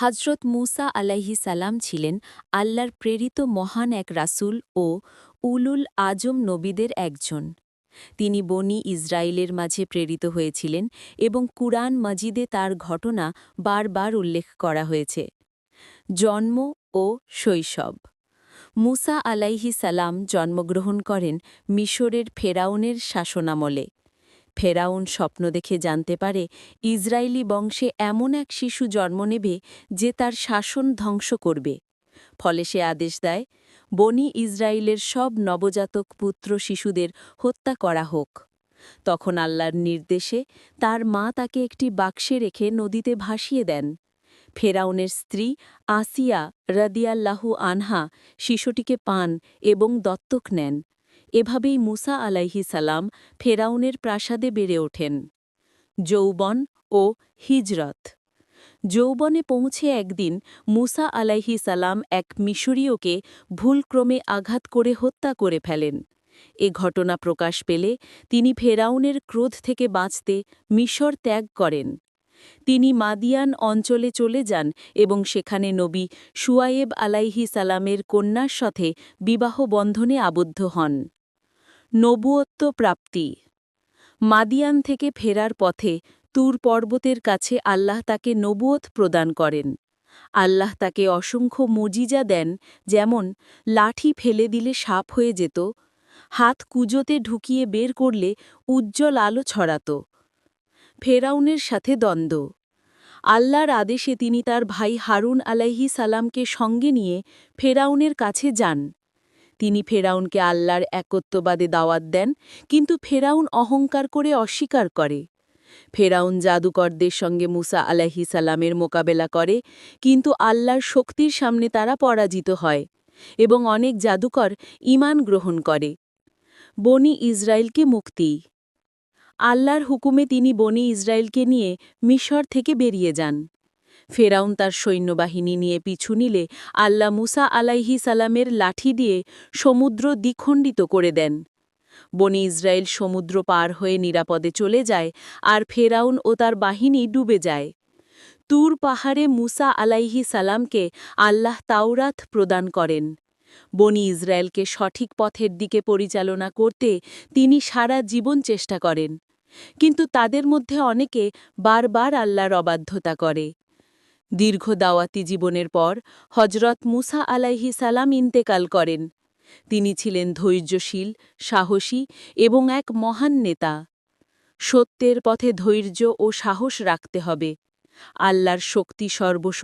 হজরত মুসা আলাইহি সালাম ছিলেন আল্লাহর প্রেরিত মহান এক রাসূল ও উলুল আজম নবীদের একজন। তিনি বনি ইসরায়েলের মাঝে প্রেরিত হয়েছিলেন এবং কুরআন মজিদে তার ঘটনা বারবার উল্লেখ করা হয়েছে। জন্ম ও শৈশব। মুসা আলাইহি সালাম জন্মগ্রহণ করেন মিশরের ফেরাউনের শাসনামলে। ফেরাউন স্বপ্ন দেখে জানতে পারে ইসরায়েলি বংশে এমন এক শিশু জন্ম নেবে যে তার শাসন ধ্বংস করবে। ফলে সে আদেশ দেয়, বনি ইসরায়েলের সব নবজাতক পুত্র শিশুদের হত্যা করা হোক। তখন আল্লাহর নির্দেশে তার মা তাকে একটি বাক্সে রেখে নদীতে ভাসিয়ে দেন। ফেরাউনের স্ত্রী আসিয়া রদিয়াল্লাহু আনহা শিশুটিকে পান এবং দত্তক নেন। এভাবেই মুসা আলাইহি সালাম ফেরাউনের প্রাসাদে বেড়ে ওঠেন। যৌবন ও হিজরত। যৌবনে পৌঁছে একদিন মুসা আলাইহি সালাম এক মিশরীয়কে ভুলক্রমে আঘাত করে হত্যা করে ফেলেন। এ ঘটনা প্রকাশ পেলে তিনি ফেরাউনের ক্রোধ থেকে বাঁচতে মিশর ত্যাগ করেন। তিনি মাদিয়ান অঞ্চলে চলে যান এবং সেখানে নবী সুয়ায়েব আলাইহি সালামের কন্যার সাথে বিবাহ বন্ধনে আবদ্ধ হন। নবুয়ত্ব প্রাপ্তি মাদিয়ান থেকে ফেরার পথে তুর পর্বতের কাছে আল্লাহ তাকে নবুয়ত প্রদান করেন। আল্লাহ তাকে অসংখ্য মুজিজা দেন, যেমন লাঠি ফেলে দিলে সাপ হয়ে যেত, হাত কুজোতে ঢুকিয়ে বের করলে উজ্জ্বল আলো ছড়াত। ফেরাউনের সাথে দ্বন্দ্ব। আল্লাহর আদেশে তিনি তার ভাই হারুন আলাইহি সালামকে সঙ্গে নিয়ে ফেরাউনের কাছে যান। তিনি ফেরাউনকে আল্লাহর একত্ববাদে দাওয়াত দেন, কিন্তু ফেরাউন অহংকার করে অস্বীকার করে। ফেরাউন জাদুকরদের সঙ্গে মুসা আলাহি সালামের মোকাবেলা করে, কিন্তু আল্লাহর শক্তির সামনে তারা পরাজিত হয় এবং অনেক জাদুকর ইমান গ্রহণ করে। বনি ইসরায়েলকে মুক্তি। আল্লাহর হুকুমে তিনি বনি ইসরায়েলকে নিয়ে মিশর থেকে বেরিয়ে যান। ফেরাউন তার সৈন্যবাহিনী নিয়ে পিছু নিলে আল্লাহ মুসা আলাইহি সালামের লাঠি দিয়ে সমুদ্র দ্বিখণ্ডিত করে দেন। বনি ইসরায়েল সমুদ্র পার হয়ে নিরাপদে চলে যায় আর ফেরাউন ও তার বাহিনী ডুবে যায়। তুর পাহাড়ে মুসা আলাইহি সালামকে আল্লাহ তাওরাত প্রদান করেন। বনি ইসরায়েলকে সঠিক পথের দিকে পরিচালনা করতে তিনি সারা জীবন চেষ্টা করেন। কিন্তু তাদের মধ্যে অনেকে বারবার আল্লাহর অবাধ্যতা করে। দীর্ঘ দাওয়াতি জীবনের পর হজরত মুসা আলাইহি সালাম ইন্তেকাল করেন। তিনি ছিলেন ধৈর্যশীল, সাহসী এবং এক মহান নেতা। সত্যের পথে ধৈর্য ও সাহস রাখতে হবে। আল্লাহর শক্তি সর্বশ